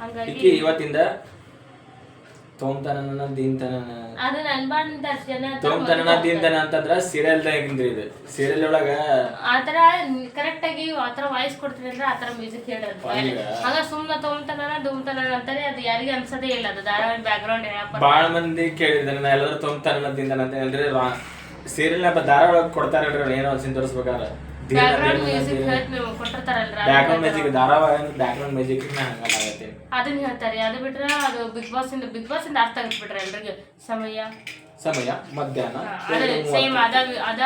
ಹಂಗಾಗಿ ಇಕ್ಕಿ ಇವತ್ತಿಂದ ತೊಂತನ ದೀನ್ತನ ಅದು ಅನ್ಬಾರ್ದಂತ ಅಷ್ಟು ಜನ ತೊಂತನ ದೀನ್ತನ ಅಂತಂದ್ರ ಸೀರಿಯಲ್ದಾಗಿಂದ್ರಿ ಇದು. ಸೀರಿಯಲ್ ಒಳಗ ಆತರ ಕರೆಕ್ಟ್ ಆಗಿ ಆತರ ವಾಯ್ಸ್ ಕೊಡ್ತೀನಿ ಅಂದ್ರೆ ಆತರ ಮ್ಯೂಸಿಕ್ ಹೇಳೋದು. ಆಗ ಸುಮ್ನ ತೊಗೊಂತಾನ ದುಮ್ತಾನ ಅಂತಾನೆ ಅದು ಯಾರಿಗೆ ಅನ್ಸದೇ ಇಲ್ಲ. ಅದು ಧಾರಾವಾಹಿ ಬ್ಯಾಕ್ ಗ್ರೌಂಡ್ ಹೇಳಪ್ಪ ಬಾಳ ಮಂದಿ ಕೇಳಿದಾರೆ ನಾ ಎಲ್ಲರೂ ತೊಂತನ ದೀನ್ತನ ಅಂತ ಅಂದ್ರೆ ಸೀರಿಯಲ್ ಧಾರಾವಾಳ ಕೊಡ್ತಾರಲ್ರಿ ಅವ್ರು ಏನೋ ಸಿನ್ ತೋರಿಸ್ಬೇಕಾರ ಕೊಟ್ಟಿರ್ತಾರಲ್ರ ಬ್ಯಾಕ್ಗ್ರೌಂಡ್ ಮ್ಯೂಸಿಕ್ ಧಾರಾವಾಹಿ ಬ್ಯಾಕ್ಗ್ರೌಂಡ್ ಮ್ಯೂಸಿಕ್ ನಾ ಹಂಗಲಾಗತ್ತೆ ಅದನ್ನ ಹೇಳ್ತಾರೆ. ಅದು ಬಿಟ್ರೆ ಅದು ಬಿಗ್ ಬಾಸ್ ಇಂದ ಬಿಗ್ ಬಾಸ್ ಇಂದ ಅರ್ಥ ಆಗುತ್ತೆ ಬಿಟ್ರೆ ಎಲ್ರಿಗೆ. ಸಮಯ. ಸಮಯ ಮಧ್ಯಾಹ್ನ ಅದೇ ಸೇಮ್ ಅದ ಅದ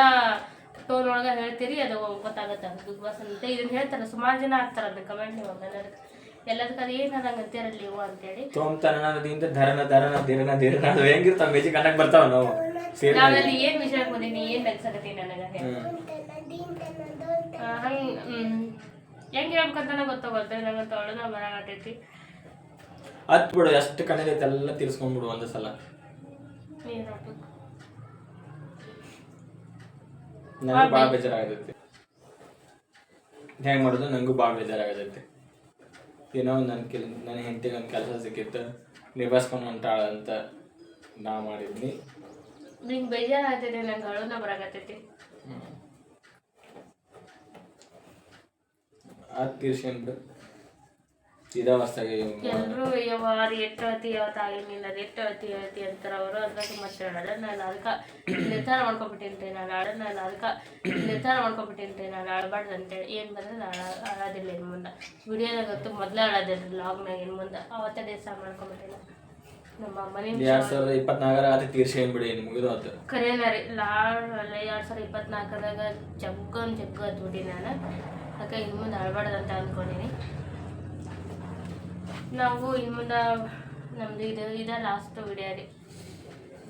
ಟೋನ್ ಒಳಗ ಹೇಳ್ತೀರಿ ಅದು ಗೊತ್ತಾಗತ್ತೆ ಬಿಗ್ ಬಾಸ್ ಅಂತ. ಇದನ್ನ ಹೇಳ್ತಾರೆ ಸುಮಾರು ಜನ ಆಗ್ತಾರ ಅದನ್ನ ಕಮೆಂಟ್ ನೀವು ಎಲ್ಲದಕ್ಕೆ ಅದು ಏನು ಅದಂಗೆ ಅಂತೀರಲ್ಲ ನೀವು ಅಂತೇಳಿ? ಧರನ ಧರನ ಅದು ಹೆಂಗಿರ್ತಾವ ಮ್ಯೂಸಿಕ್ ಬರ್ತಾವ ನಾವು. ಏನ್ ವಿಷಯ ಬಂದೀನಿ ಏನ್ ನನಗೆ? ಹಂಗ ಹೆಂಗ್ ಹೇಳ್ಬೇಕಂತಾನೆ ಗೊತ್ತಾಗುತ್ತೆ ನಂಗೆ ತೊಳೆದ ಬರಾಕತ್ತೈತಿ ಹತ್ ಬಿಡು ಎಷ್ಟು ಕಣ್ಣೈತೆ ಎಲ್ಲ ತೀರ್ಸ್ಕೊಂಡ್ಬಿಡು ಒಂದ್ ಸಲ. ನೀರ್ ಹಾಕ್ಬೇಕು. ನನಗೆ ಭಾಳ ಬೇಜಾರಾಗತೈತಿ ಹೆಂಗೆ ಮಾಡೋದು? ನನಗೂ ಭಾಳ ಬೇಜಾರಾಗತೈತಿ ಏನೋ ನನ್ನ ಕೆಲ ನನ್ನ ಹೆಂಡತಿಗೆ ಒಂದು ಕೆಲಸ ಸಿಕ್ಕಿತ್ತು ನಿಭಾಯಿಸ್ಕೊಂಡು ಹೊಂಟಾಳ ಅಂತ ನಾ ಮಾಡಿದ್ನಿ. ನಿಂಗೆ ಬೇಜಾರಾಗ್ತೈತಿ ನಂಗೆ ಅಳುನ ಬರಾಕತ್ತೈತಿ. ಅದು ತೀರ್ಸ್ಕೊಂಡ್ಬಿಡು ಎಲ್ಲರೂ ಯಾವಾರು ಎಷ್ಟು ಹೇಳ್ತಿ ಯಾವ ತಾಯಿ ನೀನು ಅದು ಎಷ್ಟು ಹೇಳ್ತಿ ಹೇಳ್ತಿ ಅಂತಾರೆ ಅವರು ಅದಕ್ಕೆ ಮತ್ತೆ ಹೇಳೋದು. ನಾನು ಅದಕ್ಕೆ ನಿರ್ಧಾರ ಮಾಡ್ಕೊಬಿಟ್ಟಿನಿ ನಾನು ಆಡ ನಾನು ಅದಕ್ಕೆ ನಿರ್ಧಾರ ಮಾಡ್ಕೊಬಿಟ್ಟಿನಿ ನಾನು ಆಡಬಾರ್ದು ಅಂತೇಳಿ ಏನು ಬಂದ್ರೆ ನಾನು ಆಡೋದಿಲ್ಲ ಇನ್ನು ಮುಂದೆ. ವಿಡಿಯೋದಾಗಂತೂ ಮೊದಲೇ ಆಡೋದಿಲ್ಲ ಲಾಗ್ನಾಗ ಇನ್ನು ಮುಂದೆ. ಅವತ್ತೇ ದಿವಸ ಮಾಡ್ಕೊಂಬಿಟ್ಟಿಲ್ಲ. ನಮ್ಮ ಮನೆ ಎರಡು ಸಾವಿರದ ಇಪ್ಪತ್ನಾಲ್ಕರ ತೀರ್ಸ್ಕೊಂಡ್ಬಿಡಿ ಇನ್ನು ಮುಗಿದು ಆತು. ಖರೇನ ರೀ ಲಾಡ್ ಎರಡು ಸಾವಿರದ ಇಪ್ಪತ್ನಾಲ್ಕರಾಗ ಜಗ್ಗನ್ ಜಗ್ಗ ಹತ್ಬಿಟ್ಟು ನಾನು. ಅದಕ್ಕೆ ಇನ್ನು ಮುಂದೆ ಅಂತ ಅಂದ್ಕೊಂಡೀನಿ ನಾವು ಇನ್ನು ಮುಂದೆ ನಮ್ದು ಇದು ಇದ ಲಾಸ್ಟ್ ವಿಡಿಯೋ ರೀ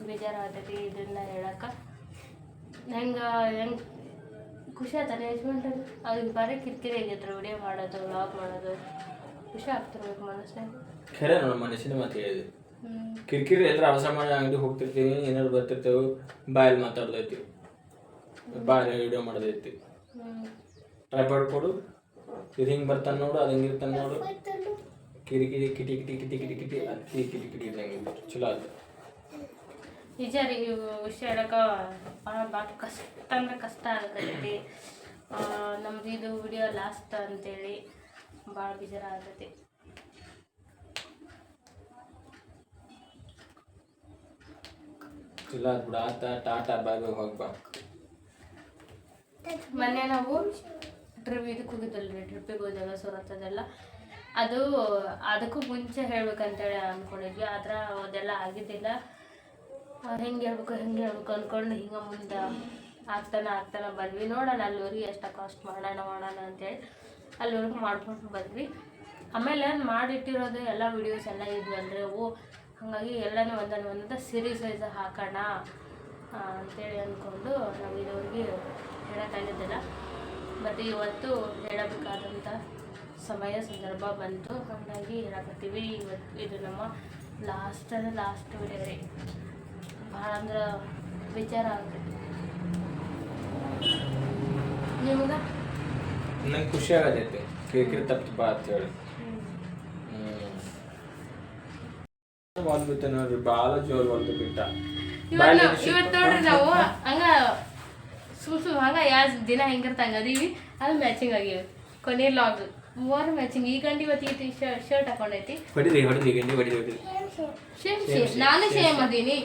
ಬೇಜಾರಾಗ್ತೈತಿ ಇದನ್ನ ಹೇಳಕ್ಕೆ. ಹೆಂಗೆ ಹೆಂಗೆ ಖುಷಿ ಆಯ್ತಾನೆ ಯಜಮಾನ್ ಅದು ಬಾರಿ ಕಿರ್ಕಿರಿ ಆಗೈತ್ರಿ ವಿಡಿಯೋ ಮಾಡೋದು ವ್ಲಾಗ್ ಮಾಡೋದು. ಖುಷಿ ಆಗ್ತಿರ್ಬೇಕು ಮನಸ್ಸಿನಾಗ. ಖರೆ ನೋಡು ಮನಸ್ಸಿನ ಮಾತು ಹೇಳಿದೆ ಕಿರಿಕಿರಿ ಎಲ್ಲರ ಅವಸರ ಮಾಡಿ ಅಂಗಡಿ ಹೋಗ್ತಿರ್ತೀವಿ ಏನಾದ್ರು ಬರ್ತಿರ್ತೇವೆ ಬಾಯಲ್ಲಿ ಮಾತಾಡ್ದೈತಿ. ಬಾಯಲ್ಲಿ ವಿಡಿಯೋ ಮಾಡೋದೈತಿ. ಟ್ರೈಪಾಡ್ ಕೊಡು. ಇದು ಹಿಂಗೆ ಬರ್ತಾನೆ ನೋಡು ಅದು ಹಿಂಗೆ ಇರ್ತಾನೆ ನೋಡು. ಕಿರಿ ಕಿಟಿ ಕಿಟಿ ಕಿಟಿ ಕಿಟಿ ಕಿಟಿ ಅತಿ ಕಿಟಿ ಕಿಟಿ ಇದ್ದಂಗೆ ಚಲೋ ಅದು ನಿಜ ರೀ ವಿಷಯ ಹೇಳಕ್ಕೆ ಭಾಳ ಭಾಳ ಕಷ್ಟ ಅಂದ್ರೆ ಕಷ್ಟ ಆಗತೈತಿ. ನಮ್ದು ಇದು ವಿಡಿಯೋ ಲಾಸ್ಟ್ ಅಂತೇಳಿ ಭಾಳ ಬೇಜಾರ ಆಗತೈತಿ ಚಲೋ ಬಿಡ ಆತ ಟಾಟಾ ಬಾಯ್ ಬಾಯ್ ಹೋಗಿ ಬಾ. ಮೊನ್ನೆ ನಾವು ಟ್ರಿಪ್ ಇದಕ್ಕೆ ಹೋಗಿದ್ದಲ್ಲ ರೀ ಟ್ರಿಪ್ಪಿಗೆ ಹೋದಾಗ ಸೋರತ್ತದೆಲ್ಲ ಅದು ಅದಕ್ಕೂ ಮುಂಚೆ ಹೇಳ್ಬೇಕಂತೇಳಿ ಅಂದ್ಕೊಂಡಿದ್ವಿ ಆದ್ರೆ ಅದೆಲ್ಲ ಆಗಿದ್ದಿಲ್ಲ. ಹೆಂಗೆ ಹೇಳ್ಬೇಕು ಹೆಂಗೆ ಹೇಳ್ಬೇಕು ಅಂದ್ಕೊಂಡು ಹಿಂಗೆ ಮುಂದೆ ಆಗ್ತಾನೆ ಆಗ್ತಾನೆ ಬಂದ್ವಿ. ನೋಡೋಣ ಅಲ್ಲಿವರೆಗೆ ಎಷ್ಟು ಕಾಸ್ಟ್ ಮಾಡೋಣ ಮಾಡೋಣ ಅಂತೇಳಿ ಅಲ್ಲಿವರೆಗೂ ಮಾಡ್ಕೊಂಡು ಬಂದ್ವಿ. ಆಮೇಲೆ ಮಾಡಿಟ್ಟಿರೋದು, ಎಲ್ಲ ವಿಡಿಯೋಸ್ ಎಲ್ಲ ಇದ್ವಿ ಅಂದರೆ ಓ ಹಾಗಾಗಿ ಎಲ್ಲನೂ ಒಂದೊಂದು ಒಂದೊಂದು ಸೀರೀಸ್ ವೈಸ್ ಹಾಕೋಣ ಅಂತೇಳಿ ಅಂದ್ಕೊಂಡು ನಾವು ಇದುವರೆಗೆ ಹೇಳೋಕ್ಕಾಗಿದ್ದಿಲ್ಲ ಬಟ್ ಇವತ್ತು ಹೇಳಬೇಕಾದಂಥ ಸಮಯ ಸಂದರ್ಭ ಬಂತು. ಹಾಗಾಗಿ ಹೇಳಕತ್ತೀವಿ. ಇವತ್ತು ಇದು ನಮ್ಮ ಲಾಸ್ಟ್ ಲಾಸ್ಟ್ ವಿಡಿಯೋ ರೀ ಭಾಳ ಅಂದ್ರೆ ವಿಚಾರ ಆಗ್ತೈತಿ. ನಿಮ್ಗೆ? ನಂಗೆ ಖುಷಿ ಆಗತ್ತೈತಿ ಕಿರಿಕಿರಿ ತಪ್ಪು ಬಾ ಅಂತ ಹೇಳಿ ಒಂದು ಬಿತ್ತ ನೋಡ್ರಿ ಭಾಳ ಜೋರು ಒಂದು ಬಿಟ್ಟ ಇವತ್ತು ನೋಡ್ರಿ ನಾವು ಹಂಗ ಸುಮ್ ಸುಮ್ ಹಂಗ ಯಾವ ದಿನ ಹೆಂಗಿರ್ತಂಗ? ಅದೀವಿ ಅದು ಮ್ಯಾಚಿಂಗ್ ಆಗಿವೆ. ಕೊನೆ ಲಾಗ್ ಮೂವರು ಮ್ಯಾಚಿಂಗ್ ಈ ಗಂಡಿ ಇವತ್ತು ಈ ಟಿ ಶರ್ಟ್ ಶರ್ಟ್ ಹಾಕೊಂಡೈತಿ. ಹೊಡಿರಿ ಹೊಡಿರಿ ಗಂಡಿ ಹೊಡಿರಿ ಹೊಡಿರಿ ಸೇಮ್ ಸೇಮ್ ನಾನು ಸೇಮ್ ಅದೀನಿ.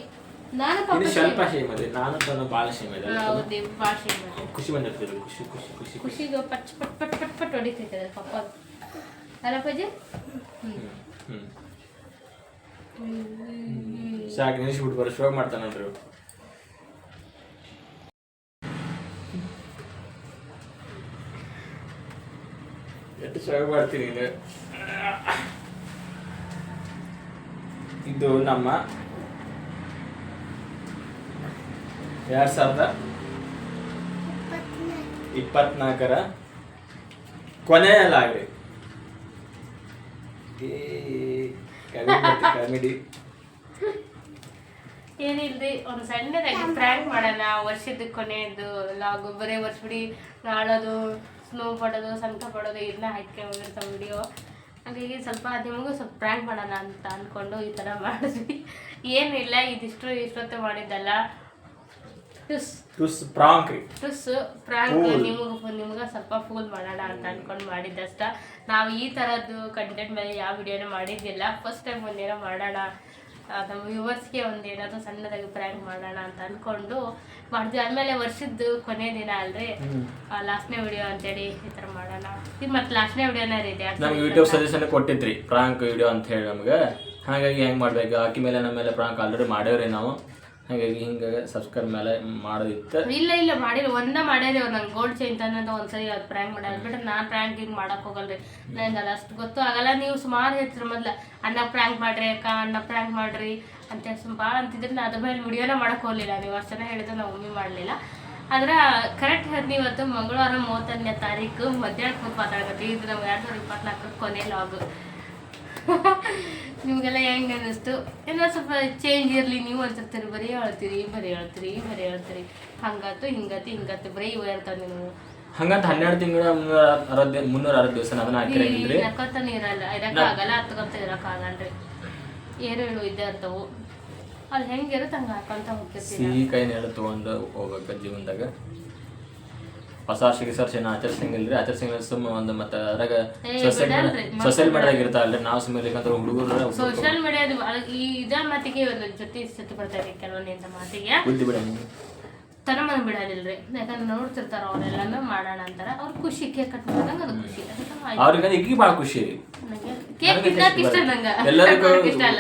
ನಾನು ಪಾಪ ಇದು ಸ್ವಲ್ಪ ಶೇಮ್ ಅದೇ. ನಾನು ತನ್ನ ಭಾಳ ಶೇಮ್ ಇದೆ ಹೌದು ಭಾಳ ಸೇಮ್ ಅದೇ. ಖುಷಿ ಬಂದಿರ್ತದೆ ಖುಷಿ ಖುಷಿ ಖುಷಿ ಖುಷಿ. ಖುಷಿಗೆ ಪಟ್ ಪಟ್ ಪಟ್ ಪಟ್ ಪಟ್ ಹೊಡಿತೈತೆ ಅದು ಪಪ್ಪ ಅಲ್ಲ ಹ್ಮ್. ಸಾಕು ನಿಲ್ಲಿಸ್ಬಿಟ್ಟು ಬರೋ ಶೋ ಮಾಡ್ತಾನಂದ್ರು ಎಷ್ಟು ಶೋ ಮಾಡ್ತೀನಿ ಇದು? ನಮ್ಮ ಎರಡ್ ಸಾವಿರದ ಇಪ್ಪತ್ನಾಲ್ಕರ ಕೊನೆಯಲ್ಲ ಆಗ್ರಿ ಕಾಮಿಡಿ ಏನಿಲ್ರಿ, ಒಂದು ಸಣ್ಣದಾಗಿ ಪ್ರ್ಯಾಂಕ್ ಮಾಡೋಣ, ವರ್ಷದ ಕೊನೆಯದು ಲಾಗು ಬರೀ ವರ್ಷ ಬಿಡಿ ನಾಳೋದು ಸ್ನೋ ಪಡೋದು ಸಂಕಟ ಪಡೋದು ಇದನ್ನ ಹೋಗಿರ್ತಾವೆ ವಿಡಿಯೋ ಹಾಗಾಗಿ ಸ್ವಲ್ಪ ನಿಮಗೂ ಸ್ವಲ್ಪ ಪ್ರ್ಯಾಂಕ್ ಮಾಡೋಣ ಅಂತ ಅಂದ್ಕೊಂಡು ಈ ಥರ ಮಾಡಿದ್ವಿ. ಏನಿಲ್ಲ ಇದಿಷ್ಟು ಇಷ್ಟೊತ್ತು ಮಾಡಿದ್ದಲ್ಲ. ಟುಸ್ ಟುಸ್ ಪ್ರಾಂಕ್ ಟುಸ್ Fool. ನಿಮಗೆ ನಿಮ್ಗೆ ಸ್ವಲ್ಪ ಫೂಲ್ ಮಾಡೋಣ ಅಂತ ಅಂದ್ಕೊಂಡು ಮಾಡಿದ್ದಷ್ಟ. ನಾವು ಈ ಥರದ್ದು ಕಂಟೆಂಟ್ ಮೇಲೆ ಯಾವ ವಿಡಿಯೋನೂ ಮಾಡಿದ್ದಿಲ್ಲ. ಫಸ್ಟ್ ಟೈಮ್ ಒಂದೇನೋ ಮಾಡೋಣ ನಮ್ಮ ವ್ಯೂವರ್ಸ್ಗೆ ಒಂದು ಏನಾದರೂ ಸಣ್ಣದಾಗಿ ಪ್ರ್ಯಾಂಕ್ ಮಾಡೋಣ ಅಂತ ಅಂದ್ಕೊಂಡು ಮಾಡಿದ್ವಿ. ಆಮೇಲೆ ವರ್ಷದ್ದು ಕೊನೆ ದಿನ ಅಲ್ರಿ. ಲಾಸ್ಟ್ನೇ ವಿಡಿಯೋ ಅಂತೇಳಿ ಈ ಥರ ಮಾಡೋಣ. ಇದು ಮತ್ತೆ ಲಾಸ್ಟ್ನೇ ವಿಡಿಯೋನೇ ರೀ ಇದು? ನಮ್ಗೆ ಯೂಟ್ಯೂಬ್ ಸಜೆಷನ್ ಕೊಟ್ಟಿದ್ರಿ ಪ್ರಾಂಕ್ ವಿಡಿಯೋ ಅಂತ ಹೇಳಿ ನಮಗೆ. ಹಾಗಾಗಿ ಹೆಂಗೆ ಮಾಡ್ಬೇಕು? ಆಕಿ ಮೇಲೆ ನಮ್ಮ ಮೇಲೆ ಪ್ರಾಂಕ್ ಆಲ್ರೆಡಿ ಮಾಡೇವ್ರಿ ನಾವು. ಹಾಗಾಗಿ ಹಿಂಗೆ ಸಬ್ಸ್ಕ್ರೈಬ್ ಮೇಲೆ ಮಾಡೋದಿತ್ತು. ಇಲ್ಲ ಇಲ್ಲ ಮಾಡಿಲ್ಲ. ಒಂದ ಮಾಡ್ಯಾರಿ ಅವ್ರು ನನ್ ಗೋಲ್ಡ್ ಚೈನ್ ತಂದಂತ ಒಂದ್ಸರಿ ಅದು ಪ್ರ್ಯಾಂಕ್ ಮಾಡ್ಯಾರ ಬಿಟ್ರೆ ನಾನು ಪ್ರ್ಯಾಂಕ್ ಹಿಂಗೆ ಮಾಡಕ್ ಹೋಗಲ್ರಿ. ನಂಗೆ ಅದು ಅಷ್ಟು ಗೊತ್ತು ಆಗಲ್ಲ. ನೀವು ಸುಮಾರು ಹೇಳ್ತೀರಿ ಮೊದ್ಲ ಅಣ್ಣ ಪ್ರ್ಯಾಂಕ್ ಮಾಡ್ರಿ ಅಕ್ಕ ಅಣ್ಣ ಪ್ರ್ಯಾಂಕ್ ಮಾಡ್ರಿ ಅಂತ ಸುಮ್ ಭಾಳ ಅಂತಿದ್ರೆ. ನಾ ಅದ್ರ ಮೇಲೆ ವಿಡಿಯೋನ ಮಾಡಕ್ ಹೋಗ್ಲಿಲ್ಲ. ನೀವು ಅಷ್ಟನ ಹೇಳಿದ್ರೆ ನಾವು ಒಮ್ಮೆ ಮಾಡಲಿಲ್ಲ. ಆದ್ರೆ ಕರೆಕ್ಟ್ ಹೇಳ್ತೀನಿ ಇವತ್ತು ಮಂಗಳವಾರ ಮೂವತ್ತನೇ ತಾರೀಕು ಮಧ್ಯಾಹ್ನ ಕೂತ್ ಮಾತಾಡಕತ್ತೀವಿ ಇದು ನಮ್ಗೆ ಎರಡು ಸಾವಿರದ ಇಪ್ಪತ್ನಾಲ್ಕರ ಕೊನೆ ಲಾಗು ನಿಮಗೆಲ್ಲ ಹೆಂಗ ಅನ್ನಿಸ್ತು? ಏನೋ ಸ್ವಲ್ಪ ಚೇಂಜ್ ಇರಲಿ ನೀವು ಅಂತಿರ್ತೀರಿ ಬರೀ ಹೇಳ್ತೀರಿ ಬರೀ ಹೇಳ್ತೀರಿ ಬರೀ ಹೇಳ್ತೀರಿ. ಹಂಗಾತು ಹಿಂಗಾತು ಹಿಂಗಾತು ಬರೀ ಇವ ಇರ್ತಾವೆ ನೀವು. ಹಂಗಂತ ಹನ್ನೆರಡು ತಿಂಗಳ ಮುನ್ನೂರ ಅರವತ್ತು ಮುನ್ನೂರ ಅರವತ್ತು ದಿವಸ ಅದನ್ನ ಹಾಕಿರಂಗಿದ್ರಿ ನಕ್ಕಂತಾನೆ ಇರಲ್ಲ ಇರಕ್ಕಾಗಲ್ಲ ಹತ್ಕೊಂತ ಇರಕ್ಕಾಗಲ್ರಿ ಏರು ಇಳು ಇದ್ದೇ ಇರ್ತಾವು. ಅಲ್ಲಿ ಹೆಂಗಿರುತ್ತೆ ಹಂಗೆ ಹಾಕೊಂತ ಹೋಗ್ತಿರ್ತೀವಿ ಸಿಹಿ ಕೈ ನೆರಳು ತೊಗೊಂಡು ಹೋಗ್ಬೇಕು ಜೀವನದಾಗ. ಹೊಸ ಸರ್ ಏನು ಆಚರಿಸಂಗಿಲ್ರಿ ಆಚರಿಸಂಗಿಲ್ಲ ಸುಮ್ಮ ಒಂದು ಮತ್ತೆ ಅದ್ರಾಗ ಸೋಶಿಯಲ್ ಮೀಡಿಯಾ ಬಿಡಲ್ರಿ, ಸೊಸೈಟಿ ಮಾಡಿದಾಗ ಇರ್ತಾವಲ್ರಿ. ನಾವು ಸುಮ್ಮನೆ ಯಾಕಂದ್ರೆ ಹುಡುಗರು ಸೋಷಿಯಲ್ ಮೀಡಿಯಾದ ಈ ಇದ ಮಾತಿಗೆ ಒಂದು ಜೊತೆ ಸತ್ತು ಬರ್ತಾರೆ ಕೆಲವೊಂದಿನ ಮಾತಿಗೆ. ಬುದ್ಧಿ ಬಿಡ ತನ ಮನ ರೀ ಯಾಕಂದ್ರೆ ನೋಡ್ತಿರ್ತಾರ ಅವರೆಲ್ಲಾನು ಮಾಡೋಣ ಅಂತಾರ. ಅವ್ರ ಖುಷಿ ಕೇಕ್ ಕಟ್ ಮಾಡಿದಂಗ ಅದು ಖುಷಿ. ಅವ್ರಿಗೆ ಈಗ ಭಾಳ ಖುಷಿ. ಕೇಕ್ ತಿನ್ನಕ್ ಇಷ್ಟ ನಂಗ. ಎಲ್ಲರಿಗೂ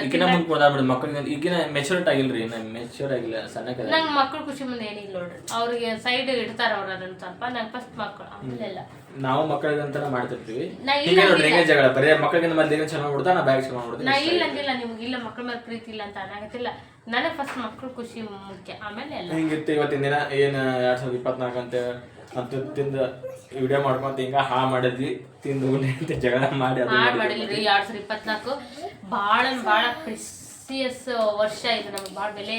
ಈಗಿನ ಮುಂದೆ ಕೊಡಾಡ್ಬಿಡು ಮಕ್ಕಳಿಗೆ ಈಗಿನ ಮೆಚೂರಿಟ್ ಆಗಿಲ್ರಿ ನಾನು ಮೆಚೂರ್ ಆಗಿಲ್ಲ ಸಣ್ಣಕ್ಕೆ ನಂಗೆ ಮಕ್ಕಳ ಖುಷಿ ಮುಂದೆ ಏನಿಲ್ಲ ನೋಡ್ರಿ. ಅವ್ರಿಗೆ ಸೈಡ್ ಇಡ್ತಾರ ಅವ್ರ ಅದನ್ನ ಸ್ವಲ್ಪ. ನಂಗೆ ಫಸ್ಟ್ ಮಕ್ಕಳು ಆಮೇಲೆ ಎಲ್ಲ ನಾವು ಮಕ್ಕಳಿಗೆ ಅಂತಾನೆ ಮಾಡ್ತಿರ್ತೀವಿ. ನಾನು ಈಗ ಇಲ್ಲ ನೋಡ್ರಿ ಹೆಂಗೆ ಜಗಳ ಬರೀ ಮಕ್ಕಳಿಗೆ ಮೊದ್ಲು ಏನು ಚೆನ್ನಾಗಿ ಮಾಡ್ಬಿಡ್ತಾ ನಾ ಬ್ಯಾಗ್ ಚೆನ್ನಾಗಿ ಮಾಡ್ಬಿಡ್ತೀನಿ ನಾ ಇಲ್ಲ ಅಂದಿಲ್ಲ ನಿಮ್ಗೆ. ಇಲ್ಲ ಮಕ್ಕಳ ಮೇಲೆ ಪ್ರೀತಿ ಇಲ್ಲ ಅಂತ ಅನ್ನಾಗತ್ತಿಲ್ಲ ನನಗೆ ಫಸ್ಟ್ ಮಕ್ಕಳು ಖುಷಿ ಮುಖ್ಯ. ಆಮೇಲೆ ಎಲ್ಲ. ಹಿಂಗಿತ್ತು ಇವತ್ತಿನ ದಿನ? ಏನು ಎರಡ್ ಸಾವಿರದ ಇಪ್ಪತ್ನಾಲ್ಕು ಅಂತ ಅಂತ ತಿಂದು ವಿಡಿಯೋ ಮಾಡ್ಕೊಂತ ಹಿಂಗ ಹಾ ಮಾಡಿದ್ವಿ. ತಿಂದು ಅಂತ ಜಗಳ ಮಾಡಿ ಅದು ಮಾಡಿ ಮಾಡಿಲ್ರಿ ಎರಡ್ ಸಾವಿರದ ಇಪ್ಪತ್ನಾಲ್ಕು. ಭಾಳ ಭಾಳ ಪ್ರಿಸಿಯಸ್ ವರ್ಷ ಇದು ನಮ್ಗೆ. ಭಾಳ ಬೆಲೆ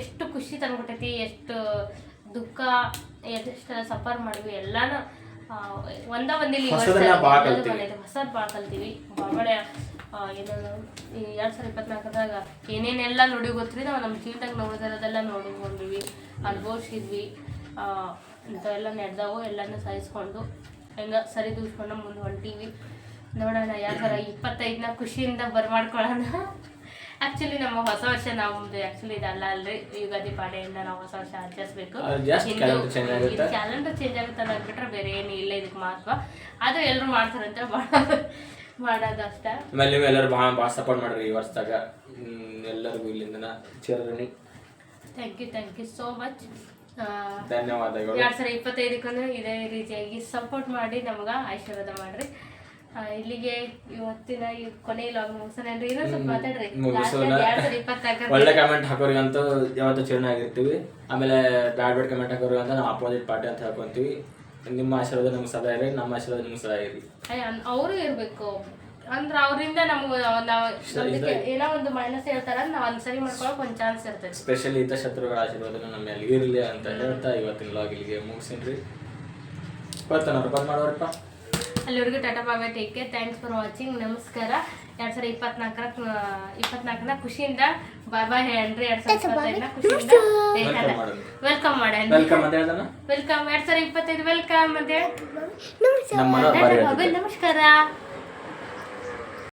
ಎಷ್ಟು ಖುಷಿ ತಂದ್ಬಿಟ್ಟೈತಿ ಎಷ್ಟು ದುಃಖ ಎಷ್ಟು ಸಫರ್ ಮಾಡಿವಿ ಎಲ್ಲಾನು ಒಂದ ಒಂದಿಲ್ಲ. ಹೊಸದ್ ಭಾಳ ಕಲ್ತೀವಿ. ಭಾಳ ಏನು ಎರಡು ಸಾವಿರದ ಇಪ್ಪತ್ನಾಲ್ಕದಾಗ ಏನೇನೆಲ್ಲ ನೋಡಿ ಗೊತ್ತ್ರಿ ನಾವು ನಮ್ಮ ಜೀವನದಾಗ ನೋಡಿದಿರೋದೆಲ್ಲ ನೋಡ್ಕೊಂಡಿವಿ ಅನುಭವಿಸಿದ್ವಿ. ಇಂಥವೆಲ್ಲ ನಡೆದವು ಎಲ್ಲನೂ ಸಹಿಸ್ಕೊಂಡು ಹೆಂಗ ಸರಿ ದೂಸ್ಕೊಂಡು ಮುಂದೆ ಹೊಂಟೀವಿ. ನೋಡೋಣ ಯಾಕಂದ್ರೆ ಇಪ್ಪತ್ತೈದನ ಖುಷಿಯಿಂದ ಬರ್ಮಾಡ್ಕೊಳ್ಳೋಣ. ಆಕ್ಚುಲಿ ನಮ್ಮ ಹೊಸ ವರ್ಷ ನಮ್ದು ಆಕ್ಚುಲಿ ಇದಲ್ಲ ಅಲ್ರಿ ಯುಗಾದಿ ಪಾಡೆಯಿಂದ ನಾವು ಹೊಸ ವರ್ಷ ಆಚರಿಸ್ಬೇಕು. ಕ್ಯಾಲೆಂಡರ್ ಚೇಂಜ್ ಆಗುತ್ತೆ. ಅನ್ನೋದು ಬಿಟ್ರೆ ಬೇರೆ ಏನು ಇಲ್ಲ ಇದಕ್ಕೆ ಮಹತ್ವ. ಆದ್ರೆ ಎಲ್ಲರೂ ಮಾಡ್ತಾರಂತೆ ಮಾಡೋದು ಅಷ್ಟೇ ಆಮೇಲೆ ನೀವು ಎಲ್ಲರೂ ಭಾಳ ಭಾಳ ಸಪೋರ್ಟ್ ಮಾಡ್ರಿ ಈ ವರ್ಷದಾಗ. ಹ್ಮ್, ಎಲ್ಲರಿಗೂ ಇಲ್ಲಿಂದ ಚಿರರಣಿ thank you thank you so much ಧನ್ಯವಾದಗಳು. ಎರಡ್ ಸಾವಿರದ ಇಪ್ಪತ್ತೈದಕ್ಕೂ ಇದೇ ರೀತಿಯಾಗಿ ಸಪೋರ್ಟ್ ಮಾಡಿ ನಮ್ಗೆ ಆಶೀರ್ವಾದ ಮಾಡ್ರಿ. ಆ, ಇಲ್ಲಿಗೆ ಇವತ್ತಿನ ಈ ಕೊನೆ ಲಾಗ್ ಮುಗಿಸೋಣನ್ರಿ ಇನ್ನೊಂದ್ ಸ್ವಲ್ಪ ಮಾತಾಡ್ರಿ. ಮುಗಿಸೋಣ. ಎರಡ್ ಒಳ್ಳೆ ಕಮೆಂಟ್ ಹಾಕೋರಿಗಂತೂ ಯಾವತ್ತೂ ಚಿರಣ ಆಗಿರ್ತೀವಿ. ಆಮೇಲೆ ಬ್ಯಾಡ್ ಬ್ಯಾಡ್ ಕಮೆಂಟ್ ಹಾಕೋರಿಗಂತ ನಾವು ಅಪೋಸಿಟ್ ಪಾರ್ಟಿ ಅಂತ ಹೇಳ್ಕೊಂತೀವಿ. ನಿಮ್ಮ ಆಶೀರ್ವಾದ ನಮ್ಗೆ ಸದಾ ಇರಲಿ ನಮ್ಮ ಆಶೀರ್ವಾದ ನಿಮ್ಗೆ ಸದಾ ಇರಲಿ ಅವರು ಇರಬೇಕು. ಅಂದ್ರೆ ಅವರಿಂದ ನಮ್ಗೆ ನಾವು ಏನೋ ಒಂದು ಮೈನಸ್ ಹೇಳ್ತಾರ ನಾವು ಒಂದು ಸರಿ ಮಾಡ್ಕೊಳಕ್ ಒಂದ್ ಚಾನ್ಸ್ ಇರ್ತೈತಿ. ಸ್ಪೆಷಲಿ ಹಿತ ಶತ್ರುಗಳ ಆಶೀರ್ವಾದ ನಮ್ಮ ಮೇಲೆ ಇರಲಿ ಅಂತ ಹೇಳ್ತಾ ಇವತ್ತಿನ ಲಾಗ್ ಇಲ್ಲಿಗೆ ಮುಗಿಸಿನ್ರಿ ಬರ್ತಾನವ್ರು ಬಂದ್ ಮಾಡೋರಪ್ಪ? ಅಲ್ಲಿವರೆಗೂ ಟಾಟಾ ಬಾಬಾ take care thanks for watching ನಮಸ್ಕಾರ. ಎರಡ್ ಸಾವಿರ ಇಪ್ಪತ್ನಾಲ್ಕರ ಇಪ್ಪತ್ನಾಲ್ಕನ ಖುಷಿಯಿಂದ ಬಾಯ್ ಬಾಯ್ ಹೇಳ್ರಿ ಎರಡ್ ಸಾವಿರದ ಇಪ್ಪತ್ತೈದನ ಖುಷಿಯಿಂದ ವೆಲ್ಕಮ್ ಮಾಡ ವೆಲ್ಕಮ್ ಮಾಡೋಣ. ವೆಲ್ಕಮ್ ಅಂತ ಹೇಳ್ದಾನ ವೆಲ್ಕಮ್ ಎರಡ್ ಸಾವಿರದ ಇಪ್ಪತ್ತೈದು ವೆಲ್ಕಮ್ ಅಂತ ಹೇಳಿ ಬಾಬಾ ನಮಸ್ಕಾರ.